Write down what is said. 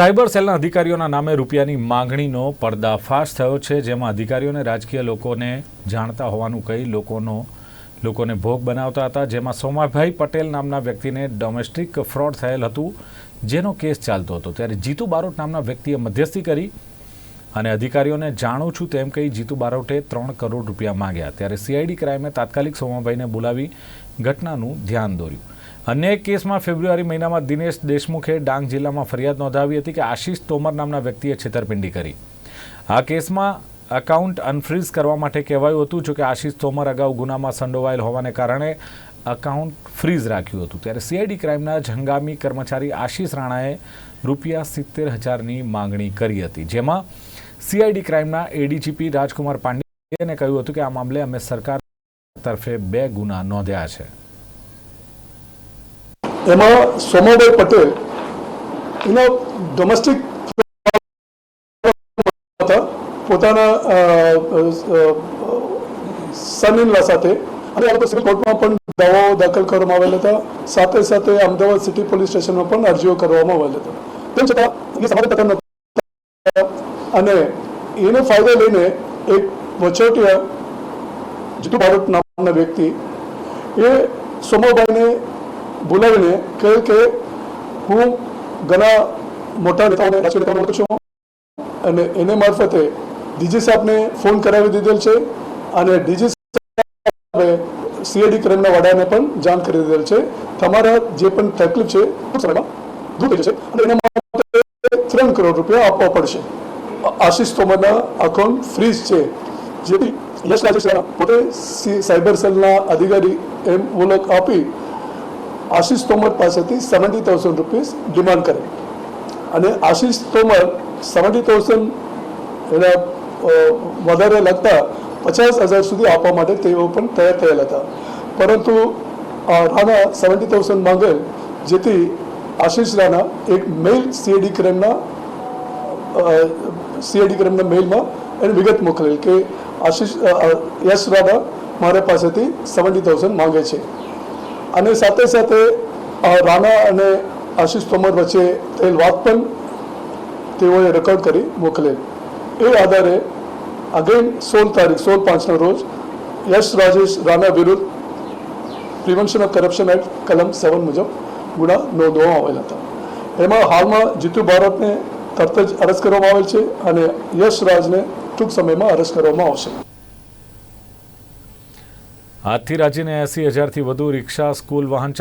Cyber સેલના અધિકારીઓના નામે રૂપિયાની માંગણીનો પર્દાફાશ થયો છે, જેમાં અધિકારીઓને રાજકીય લોકોને જાણતા હોવાનું કહી લોકોનો, લોકોને ભોગ બનાવતા હતા, જેમાં સોમાભાઈ પટેલ નામના વ્યક્તિને ડોમેસ્ટિક ફ્રોડ થયેલ હતું, જેનો કેસ ચાલતો હતો. ત્યારે જીતુ બારોટ નામના વ્યક્તિએ મધ્યસ્થી કરી અને અધિકારીઓને જાણું છું તેમ કહી જીતુ બારોટે ત્રણ કરોડ રૂપિયા માંગ્યા. ત્યારે સીઆઈડી ક્રાઇમે તાત્કાલિક સોમાભાઈને બોલાવી ઘટનાનું ધ્યાન દોર્યું. અન્ય એક કેસમાં ફેબ્રુઆરી મહિનામાં દિનેશ દેશમુખે ડાંગ જિલ્લામાં ફરિયાદ નોંધાવી હતી કે આશીષ તોમર નામના વ્યક્તિએ છેતરપિંડી કરી. આ કેસમાં અકાઉન્ટ અનફ્રીઝ કરવા માટે કહેવાયું હતું, જોકે આશીષ તોમર અગાઉ ગુનામાં સંડોવાયેલ હોવાને કારણે અકાઉન્ટ ફ્રીઝ રાખ્યું હતું. ત્યારે સીઆઈડી ક્રાઇમના જંગામી કર્મચારી આશીષ રાણાએ રૂપિયા સિત્તેર હજારની માંગણી કરી હતી. જેમાં સીઆઈડી ક્રાઇમના એડીજીપી રાજકુમાર પાંડેને કહ્યું હતું કે આ મામલે અમે સરકાર તરફે બે ગુના નોંધ્યા છે. એમાં સોમાભાઈ પટેલ એના ડોમેસ્ટિક હતા. પોતાના સન ઇનલા સાથે. અને આ બધા કોર્ટમાં પણ દાવાઓ દાખલ કરવામાં આવેલા હતા. સાથે સાથે અમદાવાદ સિટી પોલીસ સ્ટેશનમાં પણ અરજીઓ કરવામાં આવેલ હતા. તેમ છતાં એ સમાધાન અને એનો ફાયદો લઈને એક વચોટિયા જીતુ ભારત નામના વ્યક્તિ એ સોમાભાઈને બોલાવીને કહે કે હું ઘણા મોટા નેતાઓને, રાજકીય નેતાઓ મળતો છું અને એને મારફતે ડીજી સાહેબને ફોન કરાવી દીધેલ છે અને ડીજી સાહેબે સીએડી ક્રાઇમના વડાને પણ જાણ કરી દીધેલ છે. તમારા જે પણ તકલીફ છે દૂર થઈ જશે અને એના માટે ત્રણ કરોડ રૂપિયા આપવા પડશે. આશીષ તોમરના અકાઉન્ટ ફ્રીઝ છે. જેથી યશ રાજેશ પોતે સાયબર સેલના અધિકારી એમ ઓળખ આપી આશીષ તોમર પાસેથી સેવન્ટી થાઉઝન્ડ રૂપીસ ડિમાન્ડ કરે. અને આશીષ તોમર સેવન્ટી થાઉઝન્ડ એના વધારે લગતા પચાસ હજાર સુધી આપવા માટે તેઓ પણ તૈયાર થયેલા હતા. પરંતુ રાણા સેવન્ટી થાઉઝન્ડ માંગેલ જેથી આશીષ રાણા એક મેલ સીએડી ક્રાઇમના સીએડી ક્રાઇમના મેઇલમાં એને વિગત મોકલેલ કે આશીષ યશ રાણા મારા પાસેથી સેવન્ટી થાઉઝન્ડ માંગે છે. અને સાથે સાથે રાણા અને આશીષ તોમર વચ્ચે થયેલ વાત પણ તેઓએ રેકોર્ડ કરી મોકલેલ. એ આધારે અગેન સોળ તારીખ, સોળ પાંચના રોજ યશ રાજેશ રાણા વિરુદ્ધ પ્રિવેન્શન ઓફ કરપ્શન એક્ટ, કલમ સેવન મુજબ ગુના નોંધવામાં આવેલા હતા. એમાં હાલમાં જીતુ ભારતને તરત જ અરેસ્ટ કરવામાં આવેલ છે અને યશ રાજને ટૂંક સમયમાં અરેસ્ટ કરવામાં આવશે. આજથી રાજ્યને એસી હજારથી વધુ રિક્ષા સ્કૂલ વાહન